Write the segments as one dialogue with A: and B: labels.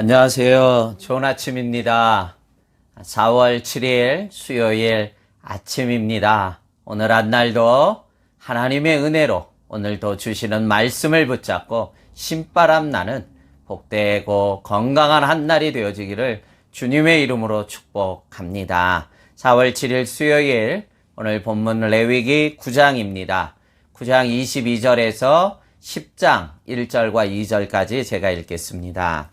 A: 안녕하세요. 좋은 아침입니다. 4월 7일 수요일 아침입니다. 오늘 한 날도 하나님의 은혜로 오늘도 주시는 말씀을 붙잡고 신바람 나는 복되고 건강한 한 날이 되어지기를 주님의 이름으로 축복합니다. 4월 7일 수요일 오늘 본문 레위기 9장입니다. 9장 22절에서 10장 1절과 2절까지 제가 읽겠습니다.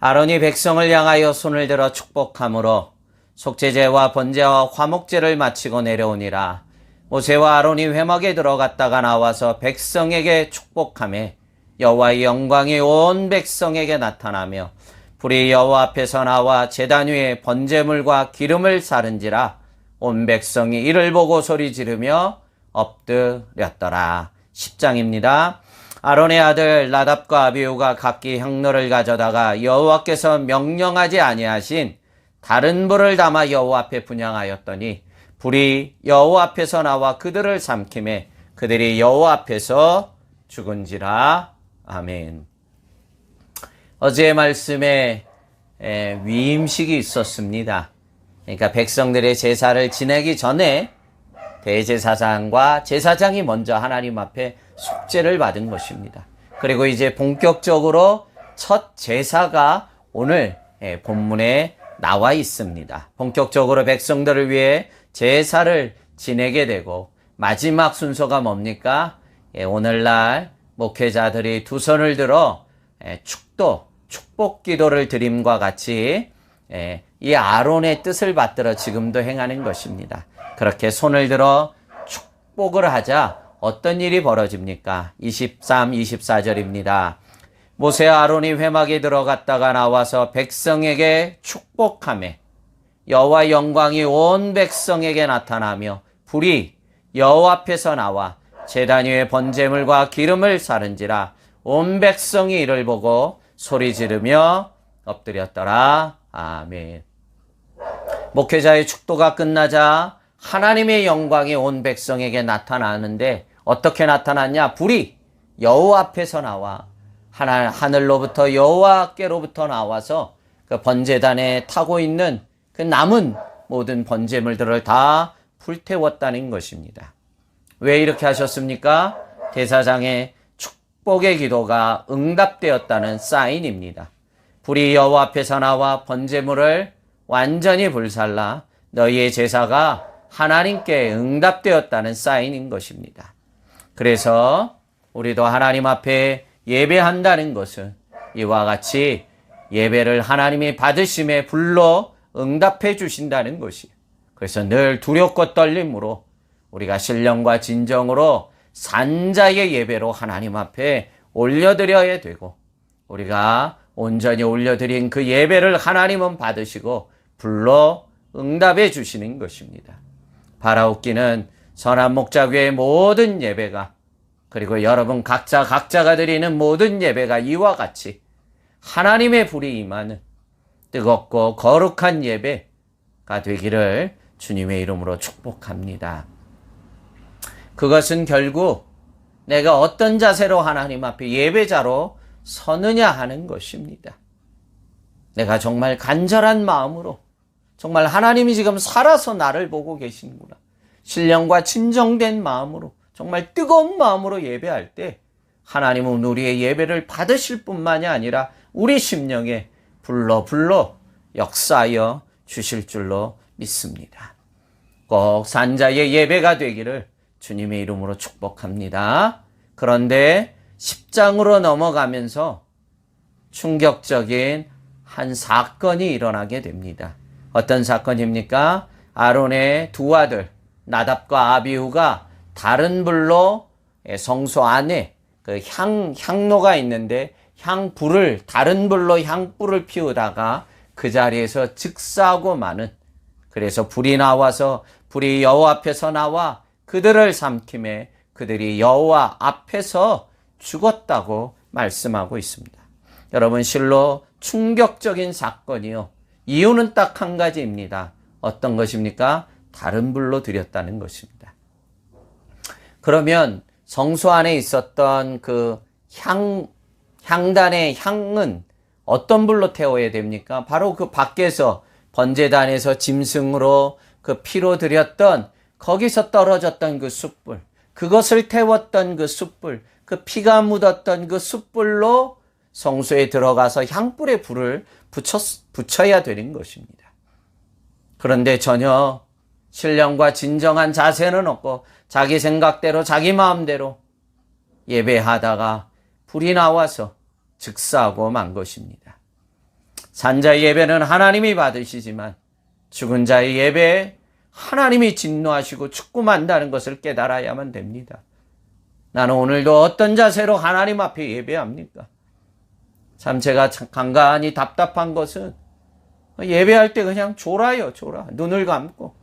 A: 아론이 백성을 향하여 손을 들어 축복함으로 속죄제와 번제와 화목제를 마치고 내려오니라. 모세와 아론이 회막에 들어갔다가 나와서 백성에게 축복함에 여호와의 영광이 온 백성에게 나타나며 불이 여호와 앞에서 나와 제단 위에 번제물과 기름을 사른지라 온 백성이 이를 보고 소리 지르며 엎드렸더라. 10장입니다. 아론의 아들 나답과 아비우가 각기 향로를 가져다가 여호와께서 명령하지 아니하신 다른 불을 담아 여호와 앞에 분양하였더니 불이 여호와 앞에서 나와 그들을 삼킴에 그들이 여호와 앞에서 죽은지라 아멘. 어제의 말씀에 에, 위임식이 있었습니다. 그러니까 백성들의 제사를 지내기 전에 대제사장과 제사장이 먼저 하나님 앞에 속죄를 받은 것입니다. 그리고 이제 본격적으로 첫 제사가 오늘 예, 본문에 나와 있습니다. 본격적으로 백성들을 위해 제사를 지내게 되고 마지막 순서가 뭡니까? 예, 오늘날 목회자들이 두 손을 들어 예, 축도, 축복 기도를 드림과 같이 예, 이 아론의 뜻을 받들어 지금도 행하는 것입니다. 그렇게 손을 들어 축복을 하자 어떤 일이 벌어집니까? 23, 24절입니다. 모세와 아론이 회막에 들어갔다가 나와서 백성에게 축복함에 여호와 영광이 온 백성에게 나타나며 불이 여호와 앞에서 나와 제단 위에 번제물과 기름을 사른지라 온 백성이 이를 보고 소리 지르며 엎드렸더라. 아멘. 목회자의 축도가 끝나자 하나님의 영광이 온 백성에게 나타나는데 어떻게 나타났냐? 불이 여호와 앞에서 나와 하나 하늘로부터 여호와께로부터 나와서 그 번제단에 타고 있는 그 남은 모든 번제물들을 다 불태웠다는 것입니다. 왜 이렇게 하셨습니까? 대사장의 축복의 기도가 응답되었다는 사인입니다. 불이 여호와 앞에서 나와 번제물을 완전히 불살라 너희의 제사가 하나님께 응답되었다는 사인인 것입니다. 그래서 우리도 하나님 앞에 예배한다는 것은 이와 같이 예배를 하나님이 받으심에 불러 응답해 주신다는 것이. 그래서 늘 두렵고 떨림으로 우리가 신령과 진정으로 산자의 예배로 하나님 앞에 올려드려야 되고 우리가 온전히 올려드린 그 예배를 하나님은 받으시고 불러 응답해 주시는 것입니다. 바라옵기는 선한 목자교의 모든 예배가 그리고 여러분 각자 각자가 드리는 모든 예배가 이와 같이 하나님의 불이 임하는 뜨겁고 거룩한 예배가 되기를 주님의 이름으로 축복합니다. 그것은 결국 내가 어떤 자세로 하나님 앞에 예배자로 서느냐 하는 것입니다. 내가 정말 간절한 마음으로 정말 하나님이 지금 살아서 나를 보고 계시는구나. 신령과 진정된 마음으로 정말 뜨거운 마음으로 예배할 때 하나님은 우리의 예배를 받으실 뿐만이 아니라 우리 심령에 불러 불러 역사하여 주실 줄로 믿습니다. 꼭 산자의 예배가 되기를 주님의 이름으로 축복합니다. 그런데 10장으로 넘어가면서 충격적인 한 사건이 일어나게 됩니다. 어떤 사건입니까? 아론의 두 아들 나답과 아비후가 다른 불로 성소 안에 그 향, 향로가 있는데 향불을 다른 불로 향불을 피우다가 그 자리에서 즉사하고 마는 그래서 불이 나와서 불이 여호와 앞에서 나와 그들을 삼킴에 그들이 여호와 앞에서 죽었다고 말씀하고 있습니다. 여러분 실로 충격적인 사건이요. 이유는 딱 한 가지입니다. 어떤 것입니까? 다른 불로 드렸다는 것입니다. 그러면 성소 안에 있었던 그 향, 향단의 향은 어떤 불로 태워야 됩니까? 바로 그 밖에서 번제단에서 짐승으로 그 피로 드렸던 거기서 떨어졌던 그 숯불, 그것을 태웠던 그 숯불, 그 피가 묻었던 그 숯불로 성소에 들어가서 향불에 불을 붙여, 붙여야 되는 것입니다. 그런데 전혀 신령과 진정한 자세는 없고 자기 생각대로 자기 마음대로 예배하다가 불이 나와서 즉사하고 만 것입니다. 산자의 예배는 하나님이 받으시지만 죽은 자의 예배에 하나님이 진노하시고 축구만다는 것을 깨달아야만 됩니다. 나는 오늘도 어떤 자세로 하나님 앞에 예배합니까? 참 제가 참 간간히 답답한 것은 예배할 때 그냥 졸아요, 졸아. 눈을 감고.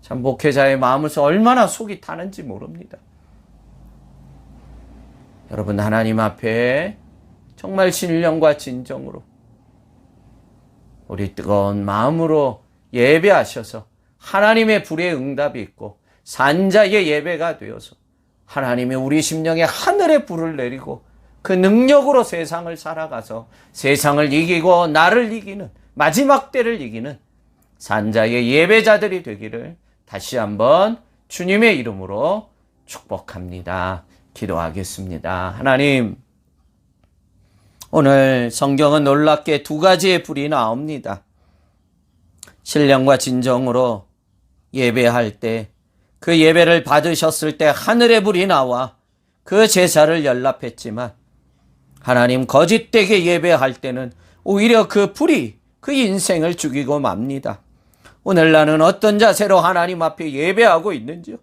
A: 참 목회자의 마음에서 얼마나 속이 타는지 모릅니다. 여러분 하나님 앞에 정말 신령과 진정으로 우리 뜨거운 마음으로 예배하셔서 하나님의 불의 응답이 있고 산자의 예배가 되어서 하나님의 우리 심령에 하늘의 불을 내리고 그 능력으로 세상을 살아가서 세상을 이기고 나를 이기는 마지막 때를 이기는 산자의 예배자들이 되기를 다시 한번 주님의 이름으로 축복합니다. 기도하겠습니다. 하나님, 오늘 성경은 놀랍게 두 가지의 불이 나옵니다. 신령과 진정으로 예배할 때, 그 예배를 받으셨을 때 하늘의 불이 나와 그 제사를 연락했지만, 하나님 거짓되게 예배할 때는 오히려 그 불이 그 인생을 죽이고 맙니다. 오늘 나는 어떤 자세로 하나님 앞에 예배하고 있는지요?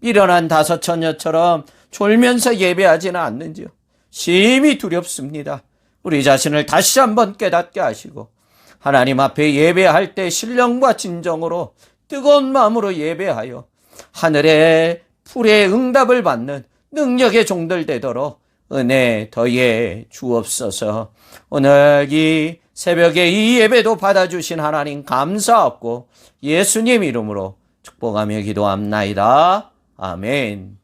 A: 미련한 다섯 처녀처럼 졸면서 예배하지는 않는지요? 심히 두렵습니다. 우리 자신을 다시 한번 깨닫게 하시고 하나님 앞에 예배할 때 신령과 진정으로 뜨거운 마음으로 예배하여 하늘의 불의 응답을 받는 능력의 종들 되도록 은혜 더해 주옵소서. 오늘 이 새벽에 이 예배도 받아주신 하나님 감사하고 예수님 이름으로 축복하며 기도합나이다. 아멘.